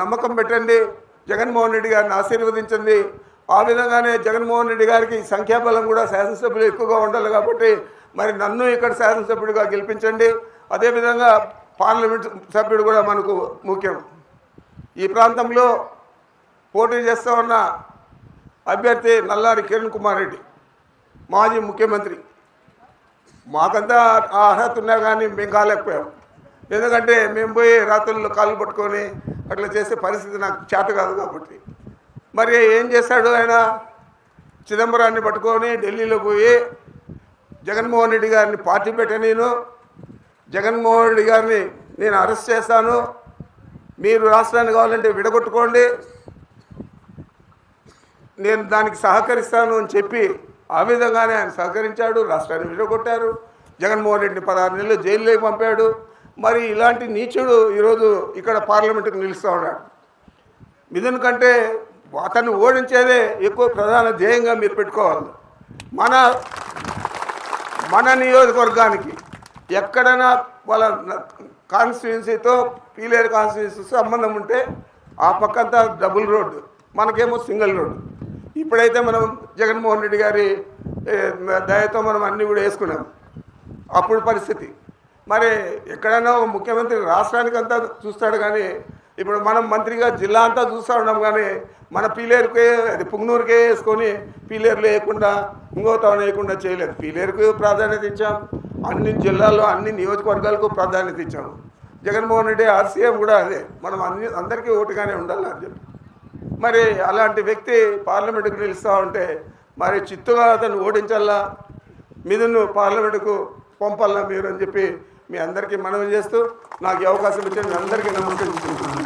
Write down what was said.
నమ్మకం పెట్టండి. జగన్మోహన్ రెడ్డి గారిని ఆశీర్వదించండి. ఆ విధంగానే జగన్మోహన్ రెడ్డి గారికి సంఖ్యాబలం కూడా శాసనసభ్యులు ఎక్కువగా ఉండాలి కాబట్టి మరి నన్ను ఇక్కడ శాసనసభ్యుడిగా గెలిపించండి. అదేవిధంగా పార్లమెంట్ సభ్యుడు కూడా మనకు ముఖ్యం. ఈ ప్రాంతంలో పోటీ చేస్తూ ఉన్న అభ్యర్థి నల్లారి కిరణ్ కుమార్ రెడ్డి మాజీ ముఖ్యమంత్రి. మాకంతా ఆ అర్హత ఉన్నా కానీ మేము కాలేకపోయాం. ఎందుకంటే మేము పోయి రాత్రుల్లో కాళ్ళు పట్టుకొని అట్లా చేసే పరిస్థితి నాకు చేత కాదు కాబట్టి. మరి ఏం చేశాడు ఆయన? చిదంబరాన్ని పట్టుకొని ఢిల్లీలో పోయి జగన్మోహన్ రెడ్డి గారిని పార్టీ పెట్ట నేను. జగన్మోహన్ రెడ్డి గారిని నేను అరెస్ట్ చేస్తాను. మీరు రాష్ట్రాన్ని కావాలంటే విడగొట్టుకోండి. నేను దానికి సహకరిస్తాను అని చెప్పి ఆ విధంగానే ఆయన సహకరించాడు రాష్ట్రాన్ని విడగొట్టారు. జగన్మోహన్ రెడ్డిని పదహారు నెలలు జైల్లోకి పంపాడు. మరి ఇలాంటి నీచుడు ఈరోజు ఇక్కడ పార్లమెంటుకు నిలుస్తూ ఉన్నాడు. మిథున్ కంటే అతన్ని ఓడించేదే ఎక్కువ ప్రధాన ధ్యేయంగా మీరు పెట్టుకోవాలి. మన మన నియోజకవర్గానికి ఎక్కడైనా వాళ్ళ కాన్స్టిట్యున్సీతో పీలేరు కాన్స్టిట్యున్సీతో సంబంధం ఉంటే ఆ పక్కంతా డబుల్ రోడ్డు మనకేమో సింగిల్ రోడ్డు. ఇప్పుడైతే మనం జగన్మోహన్ రెడ్డి గారి దయతో మనం అన్నీ కూడా వేసుకున్నాం. అప్పుడు పరిస్థితి. మరి ఎక్కడైనా ఒక ముఖ్యమంత్రి రాష్ట్రానికి అంతా చూస్తాడు కానీ ఇప్పుడు మనం మంత్రిగా జిల్లా అంతా చూస్తూ ఉన్నాం కానీ మన పీలేరుకే అది పుంగనూరుకే వేసుకొని పీలేరు వేయకుండా ఇంకో టౌన్ వేయకుండా చేయలేదు. పీలేరుకు ప్రాధాన్యత ఇచ్చాం అన్ని జిల్లాల్లో అన్ని నియోజకవర్గాలకు ప్రాధాన్యత ఇచ్చాము జగన్మోహన్ రెడ్డి ఆర్సీఎం కూడా అదే. మనం అన్ని అందరికీ ఓటుగానే ఉండాలి అని చెప్పి. మరి అలాంటి వ్యక్తి పార్లమెంటుకు నిలుస్తూ ఉంటే మరి చిత్తుగా అతను ఓడించాలా మీదును పార్లమెంటుకు పంపాలా మీరు అని చెప్పి మీ అందరికీ మనవి చేస్తూ నాకు ఈ అవకాశం ఇచ్చిన మీ అందరికీ నమస్కరించుకుంటున్నాను.